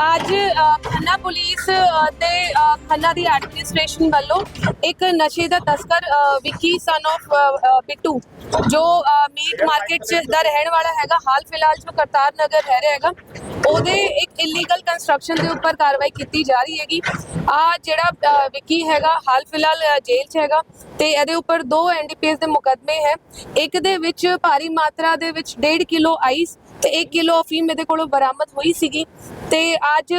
ਅੱਜ ਖੰਨਾ ਪੁਲਿਸ ਅ, ਤੇ ਖੰਨਾ ਦੀ ਐਡਮਿਨਿਸਟ੍ਰੇਸ਼ਨ ਵੱਲੋਂ ਇੱਕ ਨਸ਼ੇ ਦਾ ਤਸਕਰ ਵਿੱਕੀ ਸਨ of ਬਿੱਟੂ ਜੋ ਮੀਟ ਮਾਰਕੀਟ 'ਚ ਦਾ ਰਹਿਣ ਵਾਲਾ ਹੈਗਾ ਹਾਲ ਫਿਲਹਾਲ ਜੋ ਕਰਤਾਰ ਨਗਰ ਰਹਿ ਰਿਹਾ ਹੈਗਾ ਉਹਦੇ ਇੱਕ ਇਲੀਗਲ ਕੰਸਟਰਕਸ਼ਨ ਦੇ ਉੱਪਰ ਕਾਰਵਾਈ ਕੀਤੀ ਜਾ ਰਹੀ ਹੈਗੀ। ਆ ਜਿਹੜਾ ਵਿੱਕੀ ਹੈਗਾ ਹਾਲ ਫਿਲਹਾਲ ਜੇਲ੍ਹ 'ਚ ਹੈਗਾ ਤੇ ਇਹਦੇ ਉੱਪਰ ਦੋ ਐਨਡੀਪੀਐਸ ਦੇ ਮੁਕੱਦਮੇ ਹੈ। ਇੱਕ ਦੇ ਵਿੱਚ ਭਾਰੀ ਮਾਤਰਾ ਦੇ ਵਿੱਚ 1.5 ਕਿਲੋ ਆਈਸ ਤੇ 1 ਕਿਲੋ ਅਫੀਮ ਇਹਦੇ ਕੋਲੋਂ ਬਰਾਮਦ ਹੋਈ ਸੀਗੀ। ਤੇ ਅੱਜ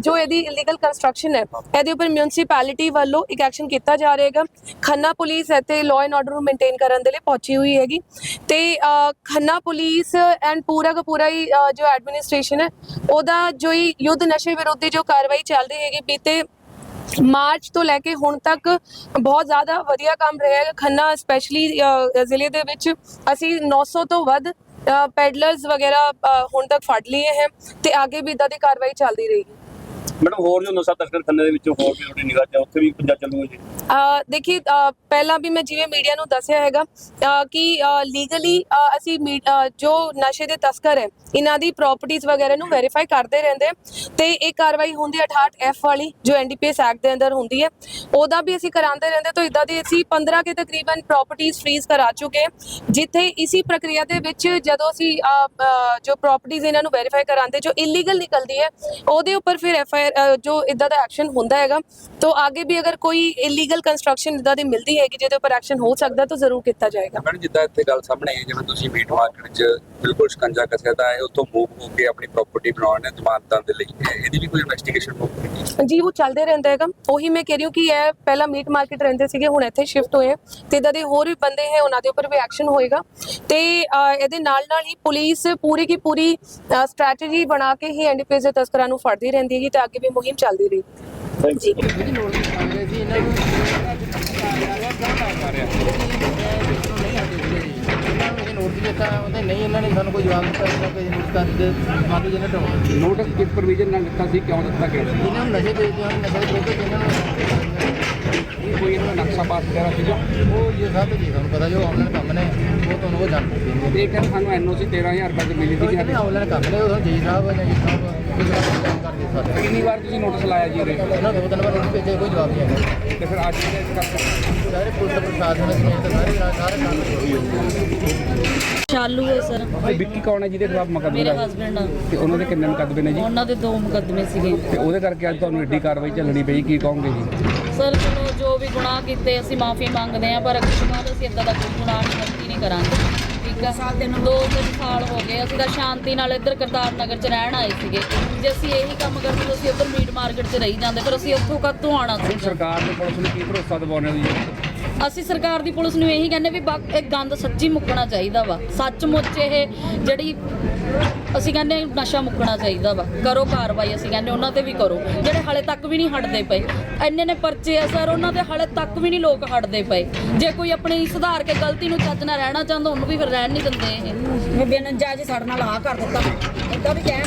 ਜੋ ਇਹਦੀ ਇਲੀਗਲ ਕੰਸਟਰਕਸ਼ਨ ਹੈ, ਇਹਦੇ ਉੱਪਰ ਮਿਊਨਿਸਪੈਲਿਟੀ ਵੱਲੋਂ ਇੱਕ ਐਕਸ਼ਨ ਕੀਤਾ ਜਾ ਰਿਹਾ ਹੈਗਾ। ਖੰਨਾ ਪੁਲਿਸ ਇੱਥੇ ਲਾਅ ਐਂਡ ਆਰਡਰ ਨੂੰ ਮੇਨਟੇਨ ਕਰਨ ਦੇ ਲਈ ਪਹੁੰਚੀ ਹੋਈ ਹੈਗੀ। ਤੇ ਖੰਨਾ ਪੁਲਿਸ ਐਂਡ ਪੂਰਾ ਦਾ ਪੂਰਾ ਹੀ ਜੋ ਐਡਮਿਨਿਸਟ੍ਰੇਸ਼ਨ ਹੈ, ਉਹਦਾ ਜੋ ਹੀ ਯੁੱਧ ਨਸ਼ੇ ਵਿਰੁੱਧ ਜੋ ਕਾਰਵਾਈ ਚੱਲ ਰਹੀ ਹੈਗੀ, ਬੀਤੇ ਮਾਰਚ ਤੋਂ ਲੈ ਕੇ ਹੁਣ ਤੱਕ ਬਹੁਤ ਜ਼ਿਆਦਾ ਵਧੀਆ ਕੰਮ ਰਿਹਾ ਹੈ ਖੰਨਾ ਸਪੈਸ਼ਲੀ ਜ਼ਿਲ੍ਹੇ ਦੇ ਵਿੱਚ ਅਸੀਂ 900 ਤੋਂ ਵੱਧ ਪੈਡਲਰਸ ਵਗੈਰਾ ਅ, ਹੁਣ ਤੱਕ ਫੜ ਲਏ ਹੈ ਤੇ ਅੱਗੇ ਵੀ ਇਦਾਂ ਦੀ ਕਾਰਵਾਈ ਚੱਲਦੀ ਰਹੇਗੀ। ਮੈਡਮ ਹੋਰ ਜੋ ਨਸ਼ਾ ਤਸਕਰ ਖੰਨੇ ਦੇ ਵਿੱਚੋਂ ਹੋਰ ਵੀ ਤੁਹਾਡੀ ਨਿਗਾਹ 'ਚ ਆ, ਉੱਥੇ ਵੀ ਪੰਜਾ ਚੱਲੂਗਾ ਜੀ? ਅ, ਦੇਖੀ ਅ, ਪਹਿਲਾਂ ਵੀ ਮੈਂ ਜਿਵੇਂ ਮੀਡੀਆ ਨੂੰ ਦੱਸਿਆ ਹੈਗਾ ਅ, ਕਿ ਲੀਗਲੀ ਅਸੀਂ ਮੀ- ਅ, ਜੋ ਨਸ਼ੇ ਦੇ ਤਸਕਰ ਹੈ ਇਹਨਾਂ ਦੀ ਪ੍ਰਾਪਰਟੀਆਂ ਵਗੈਰਾ ਨੂੰ ਵੈਰੀਫਾਈ ਕਰਦੇ ਰਹਿੰਦੇ ਹਾਂ ਤੇ ਇਹ ਕਾਰਵਾਈ ਹੁੰਦੀ ਹੈ 68 ਐਫ ਵਾਲੀ ਜੋ ਐਨਡੀਪੀਐਸ ਐਕਟ ਦੇ ਅੰਦਰ ਹੁੰਦੀ ਹੈ। ਉਹਦਾ ਵੀ ਅਸੀਂ ਕਰਾਉਂਦੇ ਰਹਿੰਦੇ ਤਾਂ ਇਦਾਂ ਦੀ ਅਸੀਂ 15 ਕੇ ਤਕਰੀਬਨ ਪ੍ਰਾਪਰਟੀਆਂ ਫ੍ਰੀਜ਼ ਕਰਾ ਚੁੱਕੇ ਹਾਂ। ਜਿੱਥੇ ਇਸੀ ਪ੍ਰਕਿਰਿਆ ਦੇ ਵਿੱਚ ਜਦੋਂ ਅਸੀਂ ਅ, ਅ, ਜੋ ਪ੍ਰਾਪਰਟੀਆਂ ਇਹਨਾਂ ਨੂੰ ਵੈਰੀਫਾਈ ਕਰਾਉਂਦੇ ਜੋ ਇਲੀਗਲ ਨਿਕਲਦੀ ਹੈ ਉਹਦੇ ਉੱਪਰ ਫਿਰ ਐਫ ਆਈ ਜੋ ਇਦਾਂ ਦਾ ਐਕਸ਼ਨ ਹੁੰਦਾ ਹੈਗਾ ਤਾਂ ਅੱਗੇ ਵੀ ਅਗਰ ਕੋਈ ਇਲੀਗਲ ਕੰਸਟਰਕਸ਼ਨ ਇਦਾਂ ਦੀ ਮਿਲਦੀ ਹੈਗੀ ਜਿਹਦੇ ਉੱਪਰ ਐਕਸ਼ਨ ਹੋ ਸਕਦਾ ਤਾਂ ਜ਼ਰੂਰ ਕੀਤਾ ਜਾਏਗਾ। ਮੈਡਮ ਜਿੱਦਾਂ ਇੱਥੇ ਗੱਲ ਸਾਹਮਣੇ ਆਈ ਹੈ, ਜਿਵੇਂ ਤੁਸੀਂ ਮੀਟ ਮਾਰਕੀਟ 'ਚ ਬਿਲਕੁਲ ਸ਼ਿਕੰਜਾ ਕੱਸਿਆ ਤਾਂ ਹੈ ਉੱਥੋਂ ਮੂਵ ਹੋ ਕੇ ਆਪਣੀ ਪ੍ਰਾਪਰਟੀ ਬਣਾਉਣ ਨੇ ਜ਼ਮਾਨਤਾਂ ਦੇ ਲਈ ਇਹ- ਇਹਦੀ ਵੀ ਕੋਈ ਇਨਵੈਸਟੀਗੇਸ਼ਨ ਹੋਊਗੀ ਜੀ ਉਹ ਚੱਲਦੇ ਰਹਿੰਦਾ ਹੈਗਾ। ਉਹੀ ਮੈਂ ਕਹਿ ਰਹੀ ਹਾਂ ਕਿ ਇਹ ਪਹਿਲਾਂ ਮੀਟ ਮਾਰਕੀਟ ਰਹਿੰਦੇ ਸੀਗੇ ਹੁਣ ਇੱਥੇ ਸ਼ਿਫਟ ਹੋਏ ਹੈ ਤੇ ਇਦਾਂ ਦੇ ਹੋਰ ਵੀ ਬੰਦੇ ਹੈ ਉਹਨਾਂ ਦੇ ਉੱਪਰ ਵੀ ਐਕਸ਼ਨ ਹੋਏਗਾ। ਤੇ ਇਹਦੇ ਨਾਲ ਨਾਲ ਹੀ ਪੁਲਿਸ ਪੂਰੀ ਕੀ ਪੂਰੀ ਸਟ੍ਰੈਟਜੀ ਬਣਾ ਕੇ ਹੀ ਐਨਡੀਪੀਐਸ ਦੇ ਤਸਕਰਾਂ ਨੂੰ ਫੜਦੀ ਰਹਿੰਦੀ ਹੈਗੀ ਤੇ ਅੱਗੇ ਵੀ ਮੁਹਿੰਮ ਚੱਲਦੀ ਰਹੀ। ਨੋਟਿਸ ਕਿਸ ਪ੍ਰੋਵੀਜ਼ਨ ਨਾਲ ਦਿੱਤਾ ਸੀ ਕਿਉਂ ਦਿੱਤਾ ਗਿਆ ਇਹਨਾਂ ਨੂੰ ਨਸ਼ੇ ਵੇਚਦੇ ਹਨ ਨਸ਼ੇ ਦੇ ਵਿਰੁੱਧ ਇਹਨਾਂ ਨੂੰ ਪਾਸ ਕਰਾ ਸੀਗਾ ਉਹ ਇਹ ਸਭ ਜੀ ਤੁਹਾਨੂੰ ਪਤਾ ਜੋ ਆਨਲਾਈਨ ਕੰਮ ਨੇ ਉਹ ਤੁਹਾਨੂੰ ਉਹ ਜਾਣਦੇ ਨੇ ਤੇ ਇਹ ਕਹਿੰਦੇ ਸਾਨੂੰ ਐਨਓਸੀ 13000 ਰੁਪਏ ਦੀ ਮਿਲੀ ਸੀ ਕਹਿੰਦੇ ਆਨਲਾਈਨ ਕੰਮ ਨੇ ਉਹ ਜੀ ਸਾਹਿਬ ਨੇ ਜੀ ਸਾਹਿਬ ਕਿੰਨੀ ਵਾਰ ਤੁਸੀਂ ਨੋਟਿਸ ਲਾਇਆ ਜੀ ਉਰੇ ਇਹਨਾਂ ਨੂੰ ਦੋ ਤਿੰਨ ਵਾਰ ਨੋਟਿਸ ਭੇਜੇ ਕੋਈ ਜਵਾਬ ਨਹੀਂ ਆਇਆ। ਤੇ ਫਿਰ ਅੱਜ ਦੇ ਇਸ ਕਰਕੇ। ਸਾਰੇ ਪੁਲਿਸ ਪ੍ਰਸ਼ਾਸਨ ਨੇ ਤੇ ਸਾਰੇ ਸਾਰੇ ਕੰਮ ਚਾਲੂ ਹੈ ਸਰ। ਵਿੱਕੀ ਕੌਣ ਹੈ ਜਿਹਦੇ ਖਿਲਾਫ ਮੁਕੱਦਮਾ ਮੇਰੇ ਹੈ ਹਸਬੰਡ ਤੇ ਉਹਨਾਂ ਦੇ ਕਿੰਨੇ ਮੁਕੱਦਮੇ ਨੇ ਜੀ? ਉਹਨਾਂ ਦੇ ਦੋ ਮੁਕੱਦਮੇ ਸੀਗੇ। ਤੇ ਉਹਦੇ ਕਰਕੇ ਅੱਜ ਤੁਹਾਨੂੰ ਏਡੀ ਕਾਰਵਾਈ ਚੱਲਣੀ ਪਈ ਕੀ ਕਹੋਗੇ ਜੀ? ਸਰ ਜੋ ਵੀ ਗੁਨਾਹ ਕੀਤੇ ਅਸੀਂ ਮਾਫੀ ਮੰਗਦੇ ਹਾਂ ਪਰ ਅੱਗੇ ਤੋਂ ਅਸੀਂ ਇਦਾਂ ਦਾ ਕੋਈ ਗੁਨਾਹ ਨਹੀਂ ਗਲਤੀ ਨਹੀਂ ਕਰਾਂਗੇ। ਠੀਕ ਹੈ ਦੋ ਤਿੰਨ ਸਾਲ ਹੋ ਗਏ ਅਸੀਂ ਤਾਂ ਸ਼ਾਂਤੀ ਨਾਲ ਇੱਧਰ ਕਰਤਾਰ ਨਗਰ ਚ ਰਹਿਣ ਆਏ ਸੀਗੇ। ਜੇ ਅਸੀਂ ਇਹੀ ਕੰਮ ਕਰਦੇ ਤਾਂ ਅਸੀਂ ਉੱਧਰ ਮੀਟ ਮਾਰਕੀਟ ਚ ਰਹੀ ਜਾਂਦੇ ਪਰ ਅਸੀਂ ਉੱਥੋਂ ਕਦੋਂ ਆਉਣਾ ਸੀ ਹੁਣ ਸਰਕਾਰ ਤੇ ਪੁਲਿਸ ਨੂੰ ਕੀ ਭਰੋਸਾ ਦਿਵਾਉਣੇ ਹੋ ਜੀ ਅਸੀਂ ਸਰਕਾਰ ਦੀ ਪੁਲਿਸ ਨੂੰ ਇਹੀ ਕਹਿੰਦੇ ਵੀ ਬਾ- ਇਹ ਗੰਦ ਸੱਚੀ ਮੁੱਕਣਾ ਚਾਹੀਦਾ ਵਾ। ਸੱਚਮੁੱਚ ਇਹ ਜਿਹੜੀ ਅਸੀਂ ਕਹਿੰਦੇ ਨਸ਼ਾ ਮੁੱਕਣਾ ਚਾਹੀਦਾ ਵਾ। ਕਰੋ ਕਾਰਵਾਈ ਅਸੀਂ ਕਹਿੰਦੇ ਉਹਨਾਂ ਤੇ ਵੀ ਕਰੋ। ਜਿਹੜੇ ਹਾਲੇ ਤੱਕ ਵੀ ਨਹੀਂ ਹਟਦੇ ਪਏ। ਇੰਨੇ ਨੇ ਪਰਚੇ ਆ ਸਰ, ਉਹਨਾਂ ਦੇ ਹਾਲੇ ਤੱਕ ਵੀ ਨਹੀਂ ਲੋਕ ਹਟਦੇ ਪਏ। ਜੇ ਕੋਈ ਆਪਣੀ ਸੁਧਾਰ ਕੇ ਗਲਤੀ ਨੂੰ ਚੱਜ ਨਾਲ ਰਹਿਣਾ ਚਾਹੁੰਦਾ, ਉਹਨੂੰ ਵੀ ਫਿਰ ਰਹਿਣ ਨਹੀਂ ਦਿੰਦੇ ਇਹ। ਮੈਂ ਬਿਨ ਜਾਇਜ਼ ਸਾਡੇ ਨਾਲ ਆ ਕਰ ਦਿੱਤਾ। ਇਦਾਂ ਵੀ ਕਹਿਣ